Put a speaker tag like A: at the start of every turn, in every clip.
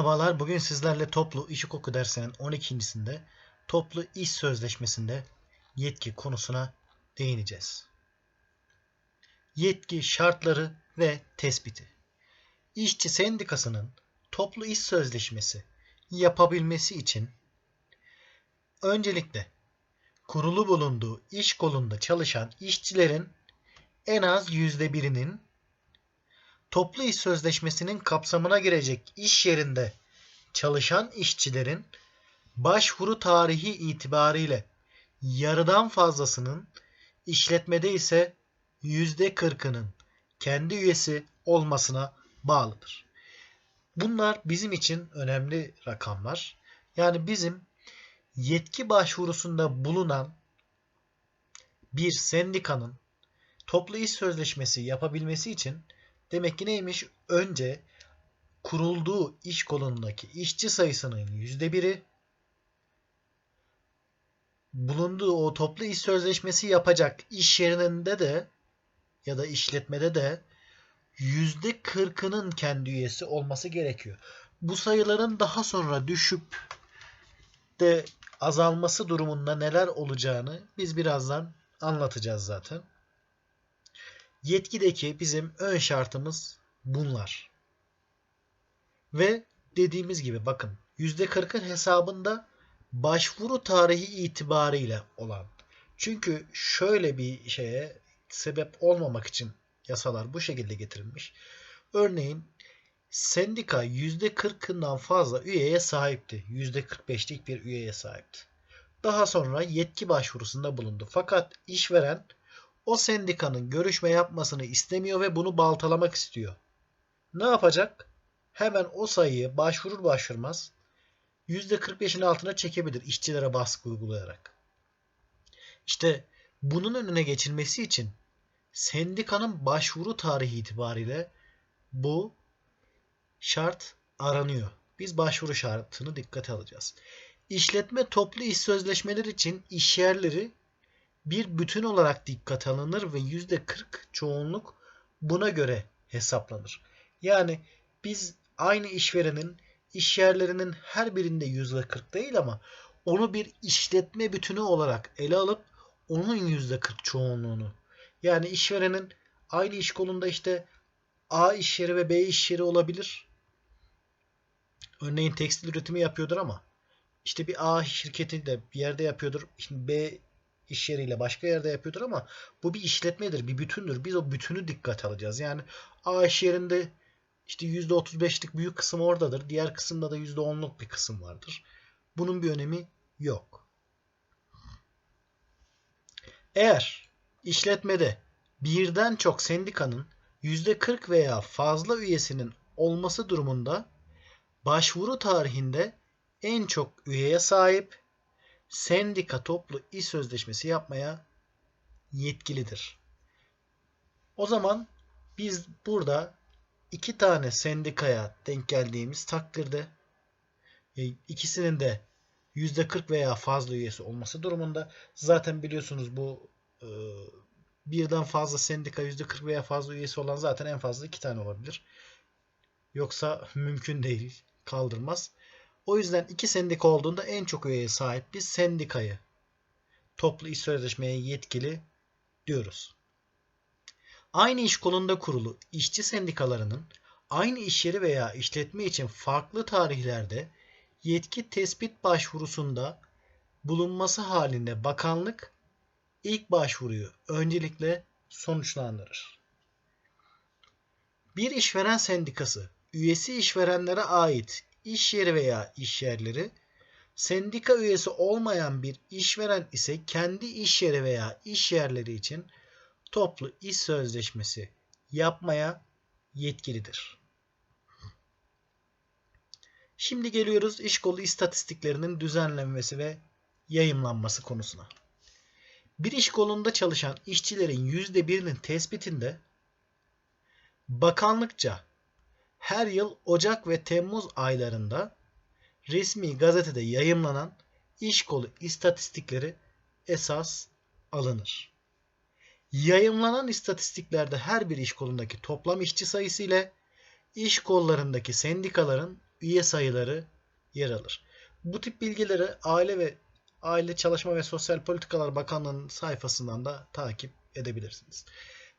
A: Merhabalar. Bugün sizlerle toplu iş hukuku dersinin 12.sinde toplu iş sözleşmesinde yetki konusuna değineceğiz. Yetki şartları ve tespiti. İşçi sendikasının toplu iş sözleşmesi yapabilmesi için öncelikle kurulu bulunduğu iş kolunda çalışan işçilerin en az yüzde birinin toplu iş sözleşmesinin kapsamına girecek iş yerinde çalışan işçilerin başvuru tarihi itibariyle yarıdan fazlasının işletmede ise yüzde kırkının kendi üyesi olmasına bağlıdır. Bunlar bizim için önemli rakamlar. Yani bizim yetki başvurusunda bulunan bir sendikanın toplu iş sözleşmesi yapabilmesi için demek ki neymiş? Önce kurulduğu iş kolundaki işçi sayısının yüzde biri bulunduğu o toplu iş sözleşmesi yapacak iş yerinde de ya da işletmede de yüzde kırkının kendi üyesi olması gerekiyor. Bu sayıların daha sonra düşüp de azalması durumunda neler olacağını biz birazdan anlatacağız zaten. Yetkideki bizim ön şartımız bunlar. Ve dediğimiz gibi bakın %40'ın hesabında başvuru tarihi itibariyle olan. Çünkü şöyle bir şeye sebep olmamak için yasalar bu şekilde getirilmiş. Örneğin sendika %40'ından fazla üyeye sahipti. %45'lik bir üyeye sahipti. Daha sonra yetki başvurusunda bulundu. Fakat işveren o sendikanın görüşme yapmasını istemiyor ve bunu baltalamak istiyor. Ne yapacak? Hemen o sayıyı başvurur başvurmaz %45'in altına çekebilir işçilere baskı uygulayarak. İşte bunun önüne geçilmesi için sendikanın başvuru tarihi itibariyle bu şart aranıyor. Biz başvuru şartını dikkate alacağız. İşletme toplu iş sözleşmeleri için işyerleri bir bütün olarak dikkate alınır ve %40 çoğunluk buna göre hesaplanır. Yani biz aynı işverenin iş yerlerinin her birinde %40 değil ama onu bir işletme bütünü olarak ele alıp onun %40 çoğunluğunu yani işverenin aynı iş kolunda işte A iş yeri ve B iş yeri olabilir. Örneğin tekstil üretimi yapıyordur ama işte bir A şirketi de bir yerde yapıyordur. Şimdi B iş yeriyle başka yerde yapıyordur ama bu bir işletmedir, bir bütündür. Biz o bütünü dikkat alacağız. Yani A iş yerinde işte %35'lik büyük kısım oradadır. Diğer kısımda da %10'luk bir kısım vardır. Bunun bir önemi yok. Eğer işletmede birden çok sendikanın %40 veya fazla üyesinin olması durumunda başvuru tarihinde en çok üyeye sahip sendika toplu iş sözleşmesi yapmaya yetkilidir. O zaman biz burada iki tane sendikaya denk geldiğimiz takdirde e, ikisinin de %40 veya fazla üyesi olması durumunda zaten biliyorsunuz bu e, birden fazla sendika %40 veya fazla üyesi olan zaten en fazla iki tane olabilir. Yoksa mümkün değil. Kaldırmaz. O yüzden iki sendika olduğunda en çok üyeye sahip bir sendikayı toplu iş sözleşmeye yetkili diyoruz. Aynı iş kolunda kurulu işçi sendikalarının aynı iş yeri veya işletme için farklı tarihlerde yetki tespit başvurusunda bulunması halinde bakanlık ilk başvuruyu öncelikle sonuçlandırır. Bir işveren sendikası üyesi işverenlere ait iş yeri veya iş yerleri, sendika üyesi olmayan bir işveren ise kendi iş yeri veya iş yerleri için toplu iş sözleşmesi yapmaya yetkilidir. Şimdi geliyoruz iş kolu istatistiklerinin düzenlenmesi ve yayımlanması konusuna. Bir iş kolunda çalışan işçilerin %1'inin tespitinde bakanlıkça her yıl Ocak ve Temmuz aylarında resmi gazetede yayımlanan iş kolu istatistikleri esas alınır. Yayımlanan istatistiklerde her bir iş kolundaki toplam işçi sayısı ile iş kollarındaki sendikaların üye sayıları yer alır. Bu tip bilgileri Aile ve Aile Çalışma ve Sosyal Politikalar Bakanlığı'nın sayfasından da takip edebilirsiniz.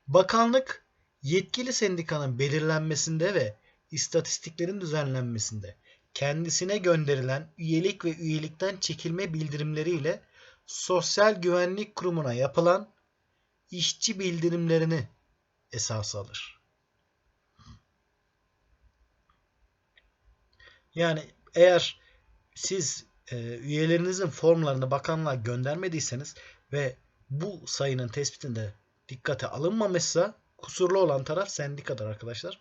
A: Bakanlık yetkili sendikanın belirlenmesinde ve istatistiklerin düzenlenmesinde kendisine gönderilen üyelik ve üyelikten çekilme bildirimleriyle Sosyal Güvenlik Kurumu'na yapılan işçi bildirimlerini esas alır. Yani eğer siz e, üyelerinizin formlarını bakanlığa göndermediyseniz ve bu sayının tespitinde dikkate alınmamışsa kusurlu olan taraf sendikadır arkadaşlar.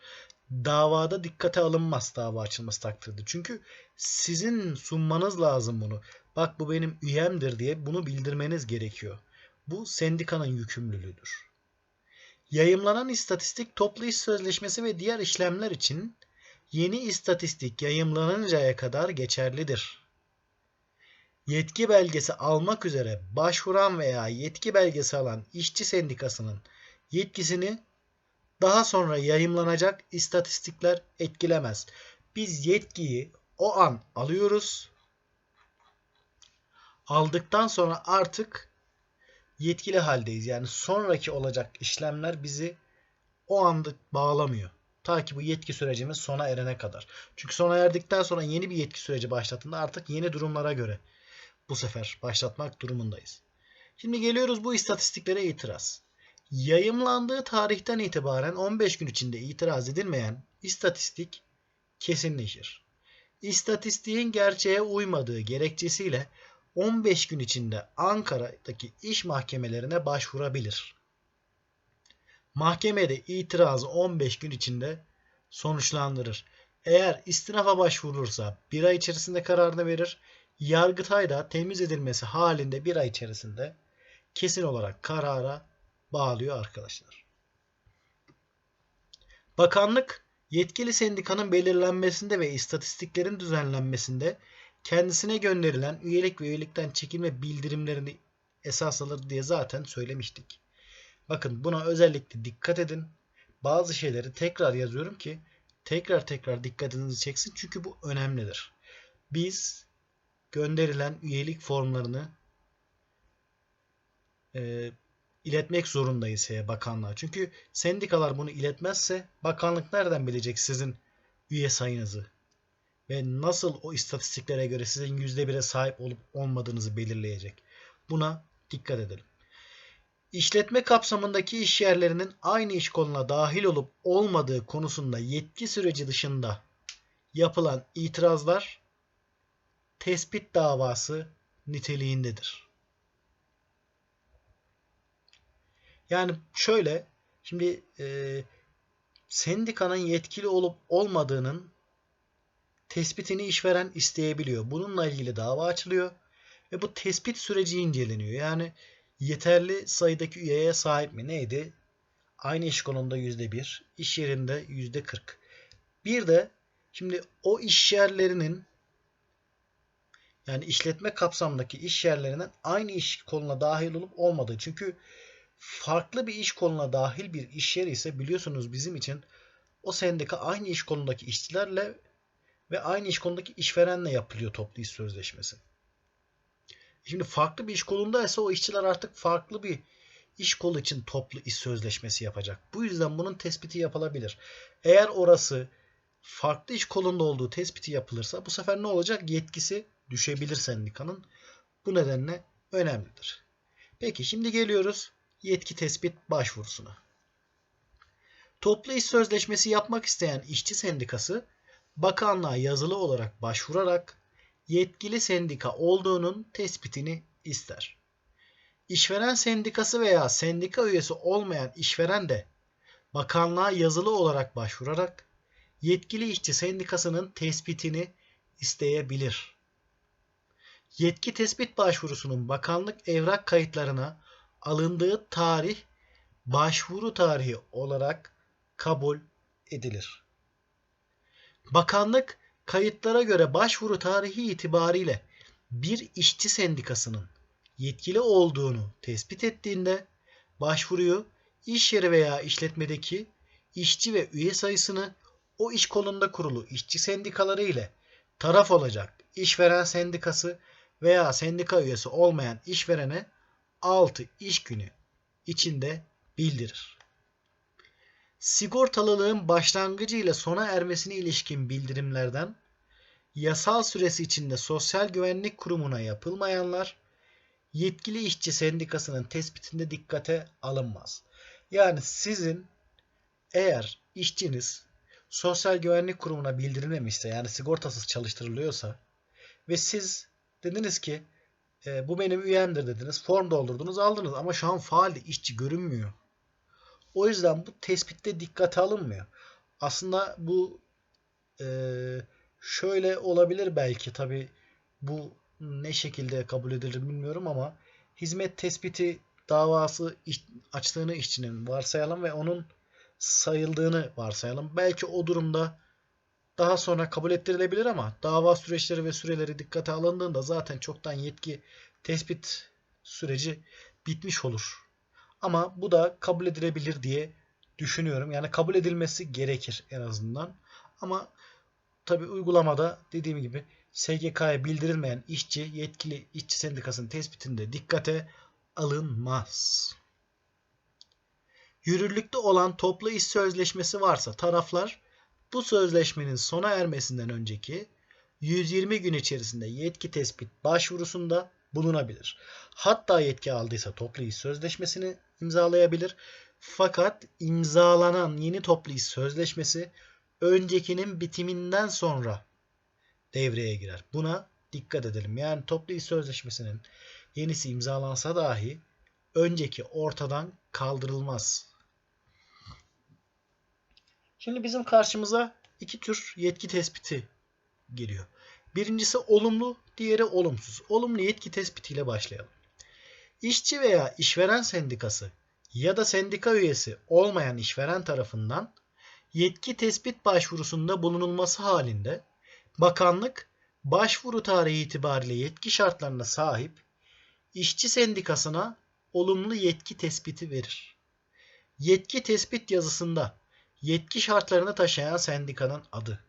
A: Davada dikkate alınmaz dava açılması takdirde. Çünkü sizin sunmanız lazım bunu. Bak bu benim üyemdir diye bunu bildirmeniz gerekiyor. Bu sendikanın yükümlülüğüdür. Yayımlanan istatistik toplu iş sözleşmesi ve diğer işlemler için yeni istatistik yayımlanıncaya kadar geçerlidir. Yetki belgesi almak üzere başvuran veya yetki belgesi alan işçi sendikasının yetkisini daha sonra yayımlanacak istatistikler etkilemez. Biz yetkiyi o an alıyoruz. Aldıktan sonra artık yetkili haldeyiz. Yani sonraki olacak işlemler bizi o anda bağlamıyor. Ta ki bu yetki sürecimiz sona erene kadar. Çünkü sona erdikten sonra yeni bir yetki süreci başlattığında artık yeni durumlara göre bu sefer başlatmak durumundayız. Şimdi geliyoruz bu istatistiklere itiraz. Yayımlandığı tarihten itibaren 15 gün içinde itiraz edilmeyen istatistik kesinleşir. İstatistiğin gerçeğe uymadığı gerekçesiyle 15 gün içinde Ankara'daki iş mahkemelerine başvurabilir. Mahkemede itirazı 15 gün içinde sonuçlandırır. Eğer istinafa başvurulursa bir ay içerisinde kararını verir. Yargıtay da temiz edilmesi halinde bir ay içerisinde kesin olarak karara bağlıyor arkadaşlar. Bakanlık yetkili sendikanın belirlenmesinde ve istatistiklerin düzenlenmesinde kendisine gönderilen üyelik ve üyelikten çekilme bildirimlerini esas alır diye zaten söylemiştik. Bakın buna özellikle dikkat edin. Bazı şeyleri tekrar yazıyorum ki tekrar tekrar dikkatinizi çeksin çünkü bu önemlidir. Biz gönderilen üyelik formlarını e, iletmek zorundayız bakanlığa. Çünkü sendikalar bunu iletmezse bakanlık nereden bilecek sizin üye sayınızı? Ve nasıl o istatistiklere göre sizin %1'e sahip olup olmadığınızı belirleyecek? Buna dikkat edelim. İşletme kapsamındaki iş yerlerinin aynı iş koluna dahil olup olmadığı konusunda yetki süreci dışında yapılan itirazlar tespit davası niteliğindedir. Yani şöyle şimdi e, sendikanın yetkili olup olmadığının tespitini işveren isteyebiliyor. Bununla ilgili dava açılıyor ve bu tespit süreci inceleniyor. Yani yeterli sayıdaki üyeye sahip mi? Neydi? Aynı iş konumunda %1, iş yerinde %40. Bir de şimdi o iş yerlerinin yani işletme kapsamındaki iş yerlerinden aynı iş koluna dahil olup olmadığı. Çünkü farklı bir iş koluna dahil bir iş yeri ise biliyorsunuz bizim için o sendika aynı iş kolundaki işçilerle ve aynı iş kolundaki işverenle yapılıyor toplu iş sözleşmesi. Şimdi farklı bir iş kolunda ise o işçiler artık farklı bir iş kolu için toplu iş sözleşmesi yapacak. Bu yüzden bunun tespiti yapılabilir. Eğer orası farklı iş kolunda olduğu tespiti yapılırsa bu sefer ne olacak? Yetkisi düşebilir sendikanın. Bu nedenle önemlidir. Peki şimdi geliyoruz yetki tespit başvurusuna. Toplu iş sözleşmesi yapmak isteyen işçi sendikası bakanlığa yazılı olarak başvurarak yetkili sendika olduğunun tespitini ister. İşveren sendikası veya sendika üyesi olmayan işveren de bakanlığa yazılı olarak başvurarak yetkili işçi sendikasının tespitini isteyebilir. Yetki tespit başvurusunun bakanlık evrak kayıtlarına alındığı tarih başvuru tarihi olarak kabul edilir. Bakanlık kayıtlara göre başvuru tarihi itibariyle bir işçi sendikasının yetkili olduğunu tespit ettiğinde başvuruyu iş yeri veya işletmedeki işçi ve üye sayısını o iş kolunda kurulu işçi sendikaları ile taraf olacak işveren sendikası veya sendika üyesi olmayan işverene 6 iş günü içinde bildirir. Sigortalılığın başlangıcı ile sona ermesine ilişkin bildirimlerden yasal süresi içinde Sosyal Güvenlik Kurumu'na yapılmayanlar yetkili işçi sendikasının tespitinde dikkate alınmaz. Yani sizin eğer işçiniz Sosyal Güvenlik Kurumu'na bildirilmemişse yani sigortasız çalıştırılıyorsa ve siz dediniz ki e, bu benim üyemdir dediniz. Form doldurdunuz aldınız ama şu an faal işçi görünmüyor. O yüzden bu tespitte dikkate alınmıyor. Aslında bu e, şöyle olabilir belki tabi bu ne şekilde kabul edilir bilmiyorum ama hizmet tespiti davası açtığını işçinin varsayalım ve onun sayıldığını varsayalım. Belki o durumda daha sonra kabul ettirilebilir ama dava süreçleri ve süreleri dikkate alındığında zaten çoktan yetki tespit süreci bitmiş olur. Ama bu da kabul edilebilir diye düşünüyorum. Yani kabul edilmesi gerekir en azından. Ama tabi uygulamada dediğim gibi SGK'ya bildirilmeyen işçi yetkili işçi sendikasının tespitinde dikkate alınmaz. Yürürlükte olan toplu iş sözleşmesi varsa taraflar bu sözleşmenin sona ermesinden önceki 120 gün içerisinde yetki tespit başvurusunda bulunabilir. Hatta yetki aldıysa toplu iş sözleşmesini imzalayabilir. Fakat imzalanan yeni toplu iş sözleşmesi öncekinin bitiminden sonra devreye girer. Buna dikkat edelim. Yani toplu iş sözleşmesinin yenisi imzalansa dahi önceki ortadan kaldırılmaz. Şimdi bizim karşımıza iki tür yetki tespiti geliyor. Birincisi olumlu, diğeri olumsuz. Olumlu yetki tespitiyle başlayalım. İşçi veya işveren sendikası ya da sendika üyesi olmayan işveren tarafından yetki tespit başvurusunda bulunulması halinde bakanlık başvuru tarihi itibariyle yetki şartlarına sahip işçi sendikasına olumlu yetki tespiti verir. Yetki tespit yazısında yetki şartlarını taşıyan sendikanın adı,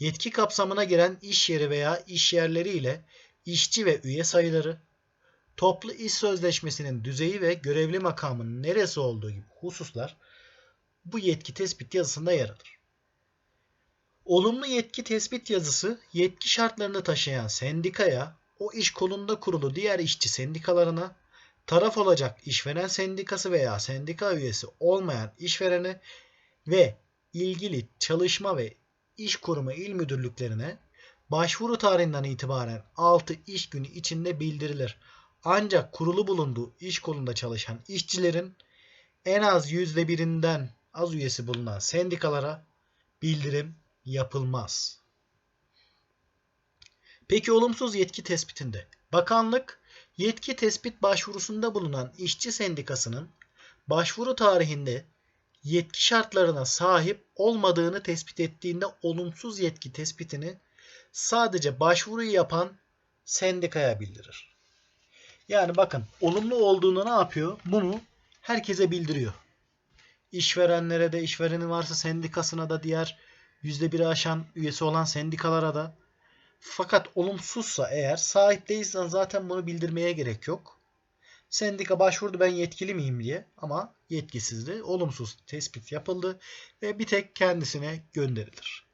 A: yetki kapsamına giren iş yeri veya iş yerleri ile işçi ve üye sayıları, toplu iş sözleşmesinin düzeyi ve görevli makamının neresi olduğu gibi hususlar bu yetki tespit yazısında yer alır. Olumlu yetki tespit yazısı yetki şartlarını taşıyan sendikaya, o iş kolunda kurulu diğer işçi sendikalarına, taraf olacak işveren sendikası veya sendika üyesi olmayan işverene ve ilgili çalışma ve iş koruma il müdürlüklerine başvuru tarihinden itibaren 6 iş günü içinde bildirilir. Ancak kurulu bulunduğu iş kolunda çalışan işçilerin en az %1'inden az üyesi bulunan sendikalara bildirim yapılmaz. Peki olumsuz yetki tespitinde bakanlık yetki tespit başvurusunda bulunan işçi sendikasının başvuru tarihinde yetki şartlarına sahip olmadığını tespit ettiğinde olumsuz yetki tespitini sadece başvuruyu yapan sendikaya bildirir. Yani bakın olumlu olduğunu ne yapıyor? Bunu herkese bildiriyor. İşverenlere de işvereni varsa sendikasına da diğer %1'i aşan üyesi olan sendikalara da fakat olumsuzsa eğer sahip değilsen zaten bunu bildirmeye gerek yok. Sendika başvurdu ben yetkili miyim diye ama yetkisizdi. Olumsuz tespit yapıldı ve bir tek kendisine gönderilir.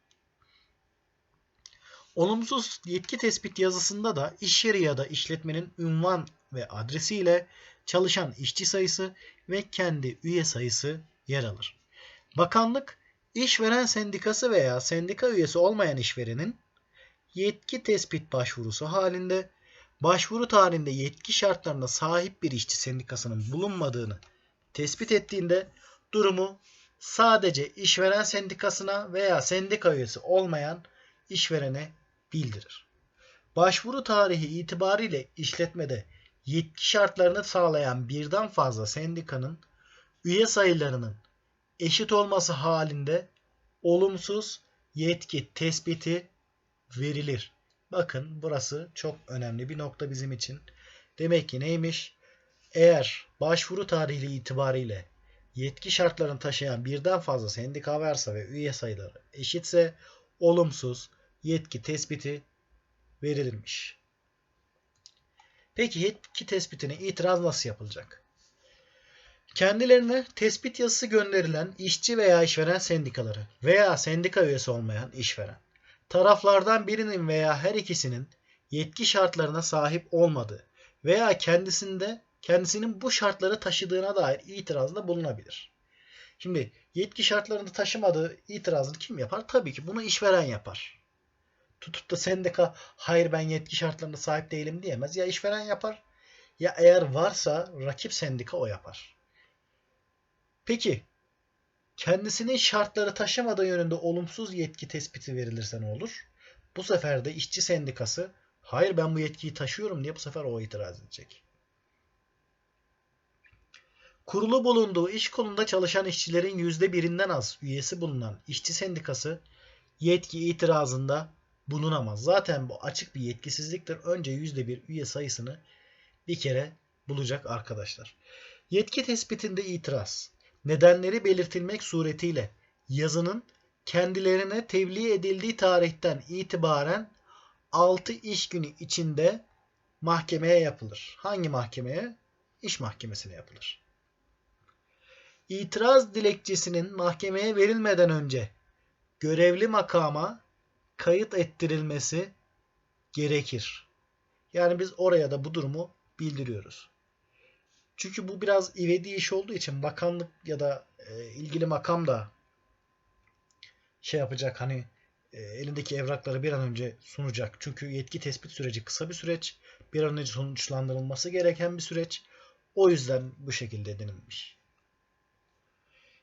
A: Olumsuz yetki tespit yazısında da iş yeri ya da işletmenin ünvan ve adresiyle çalışan işçi sayısı ve kendi üye sayısı yer alır. Bakanlık işveren sendikası veya sendika üyesi olmayan işverenin yetki tespit başvurusu halinde başvuru tarihinde yetki şartlarına sahip bir işçi sendikasının bulunmadığını tespit ettiğinde durumu sadece işveren sendikasına veya sendika üyesi olmayan işverene bildirir. Başvuru tarihi itibariyle işletmede yetki şartlarını sağlayan birden fazla sendikanın üye sayılarının eşit olması halinde olumsuz yetki tespiti verilir. Bakın burası çok önemli bir nokta bizim için. Demek ki neymiş? Eğer başvuru tarihi itibariyle yetki şartlarını taşıyan birden fazla sendika varsa ve üye sayıları eşitse olumsuz yetki tespiti verilmiş. Peki yetki tespitine itiraz nasıl yapılacak? Kendilerine tespit yazısı gönderilen işçi veya işveren sendikaları veya sendika üyesi olmayan işveren, taraflardan birinin veya her ikisinin yetki şartlarına sahip olmadığı veya kendisinde kendisinin bu şartları taşıdığına dair itirazda bulunabilir. Şimdi yetki şartlarını taşımadığı itirazını kim yapar? Tabii ki bunu işveren yapar. Tutup da sendika hayır ben yetki şartlarına sahip değilim diyemez. Ya işveren yapar ya eğer varsa rakip sendika o yapar. Peki kendisinin şartları taşımadığı yönünde olumsuz yetki tespiti verilirse ne olur? Bu sefer de işçi sendikası hayır ben bu yetkiyi taşıyorum diye bu sefer o itiraz edecek. Kurulu bulunduğu iş kolunda çalışan işçilerin yüzde birinden az üyesi bulunan işçi sendikası yetki itirazında bulunamaz. Zaten bu açık bir yetkisizliktir. Önce yüzde bir üye sayısını bir kere bulacak arkadaşlar. Yetki tespitinde itiraz. Nedenleri belirtilmek suretiyle yazının kendilerine tebliğ edildiği tarihten itibaren 6 iş günü içinde mahkemeye yapılır. Hangi mahkemeye? İş mahkemesine yapılır. İtiraz dilekçesinin mahkemeye verilmeden önce görevli makama kayıt ettirilmesi gerekir. Yani biz oraya da bu durumu bildiriyoruz. Çünkü bu biraz ivedi iş olduğu için bakanlık ya da e, ilgili makam da şey yapacak hani e, elindeki evrakları bir an önce sunacak. Çünkü yetki tespit süreci kısa bir süreç. Bir an önce sonuçlandırılması gereken bir süreç. O yüzden bu şekilde denilmiş.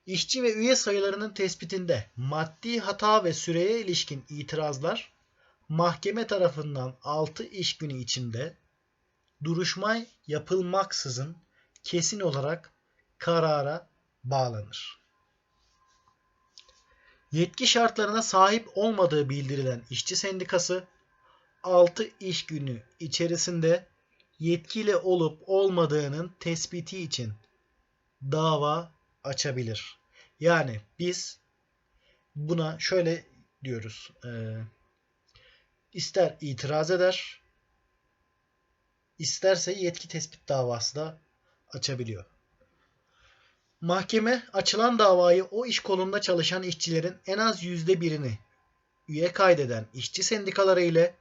A: İşçi ve üye sayılarının tespitinde maddi hata ve süreye ilişkin itirazlar mahkeme tarafından 6 iş günü içinde duruşma yapılmaksızın kesin olarak karara bağlanır. Yetki şartlarına sahip olmadığı bildirilen işçi sendikası 6 iş günü içerisinde yetkili olup olmadığının tespiti için dava açabilir. Yani biz buna şöyle diyoruz. E, ister itiraz eder, isterse yetki tespit davası da açabiliyor. Mahkeme açılan davayı o iş kolunda çalışan işçilerin en az yüzde birini üye kaydeden işçi sendikaları ile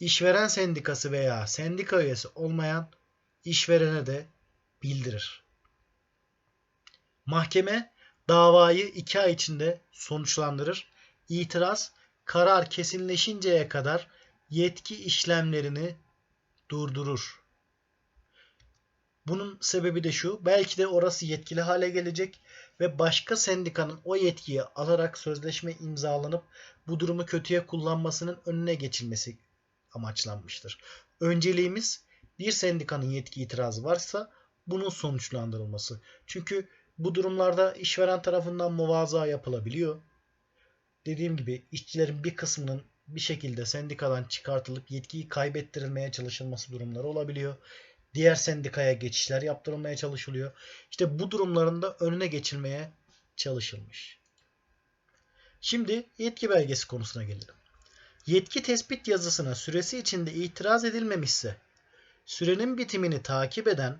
A: işveren sendikası veya sendika üyesi olmayan işverene de bildirir. Mahkeme davayı iki ay içinde sonuçlandırır. İtiraz karar kesinleşinceye kadar yetki işlemlerini durdurur. Bunun sebebi de şu. Belki de orası yetkili hale gelecek ve başka sendikanın o yetkiyi alarak sözleşme imzalanıp bu durumu kötüye kullanmasının önüne geçilmesi amaçlanmıştır. Önceliğimiz bir sendikanın yetki itirazı varsa bunun sonuçlandırılması. Çünkü bu durumlarda işveren tarafından muvaza yapılabiliyor. Dediğim gibi işçilerin bir kısmının bir şekilde sendikadan çıkartılıp yetkiyi kaybettirilmeye çalışılması durumları olabiliyor. Diğer sendikaya geçişler yaptırılmaya çalışılıyor. İşte bu durumlarında önüne geçilmeye çalışılmış. Şimdi yetki belgesi konusuna gelelim. Yetki tespit yazısına süresi içinde itiraz edilmemişse sürenin bitimini takip eden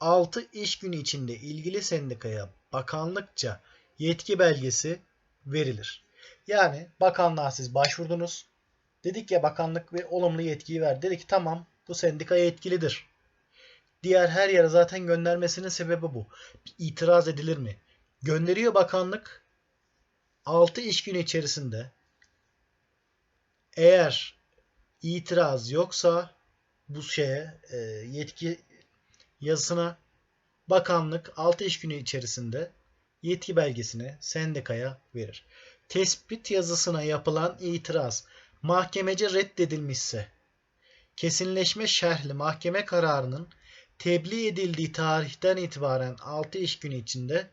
A: 6 iş günü içinde ilgili sendikaya bakanlıkça yetki belgesi verilir. Yani bakanlığa siz başvurdunuz. Dedik ya bakanlık ve olumlu yetkiyi ver. Dedi ki tamam bu sendika yetkilidir. Diğer her yere zaten göndermesinin sebebi bu. İtiraz edilir mi? Gönderiyor bakanlık 6 iş günü içerisinde eğer itiraz yoksa bu şeye e, yetki yazısına bakanlık 6 iş günü içerisinde yetki belgesini sendikaya verir. Tespit yazısına yapılan itiraz mahkemece reddedilmişse kesinleşme şerhli mahkeme kararının tebliğ edildiği tarihten itibaren 6 iş günü içinde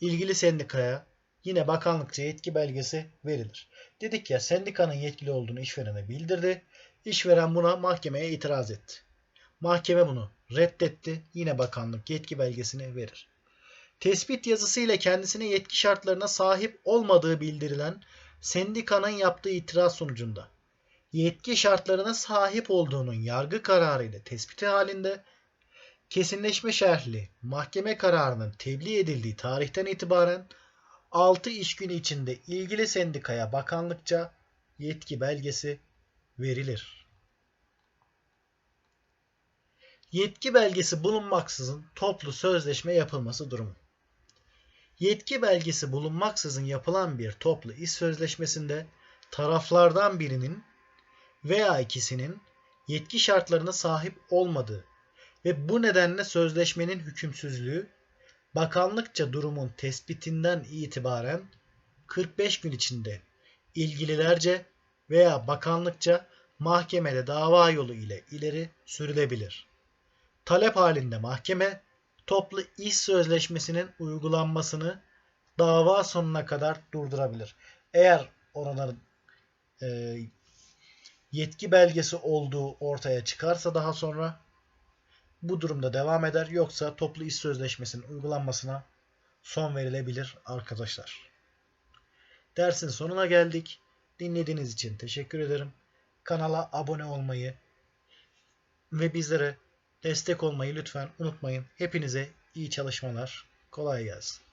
A: ilgili sendikaya yine bakanlıkça yetki belgesi verilir. Dedik ya sendikanın yetkili olduğunu işverene bildirdi. İşveren buna mahkemeye itiraz etti. Mahkeme bunu reddetti. Yine bakanlık yetki belgesini verir. tespit yazısı ile kendisine yetki şartlarına sahip olmadığı bildirilen sendikanın yaptığı itiraz sonucunda yetki şartlarına sahip olduğunun yargı kararı ile tespiti halinde kesinleşme şerhli mahkeme kararının tebliğ edildiği tarihten itibaren 6 iş günü içinde ilgili sendikaya bakanlıkça yetki belgesi verilir. Yetki belgesi bulunmaksızın toplu sözleşme yapılması durumu. Yetki belgesi bulunmaksızın yapılan bir toplu iş sözleşmesinde taraflardan birinin veya ikisinin yetki şartlarına sahip olmadığı ve bu nedenle sözleşmenin hükümsüzlüğü bakanlıkça durumun tespitinden itibaren 45 gün içinde ilgililerce veya bakanlıkça mahkemede dava yolu ile ileri sürülebilir. Talep halinde mahkeme toplu iş sözleşmesinin uygulanmasını dava sonuna kadar durdurabilir. Eğer oraların e, yetki belgesi olduğu ortaya çıkarsa daha sonra bu durumda devam eder. Yoksa toplu iş sözleşmesinin uygulanmasına son verilebilir arkadaşlar. Dersin sonuna geldik. Dinlediğiniz için teşekkür ederim. Kanala abone olmayı ve bizlere destek olmayı lütfen unutmayın. Hepinize iyi çalışmalar. Kolay gelsin.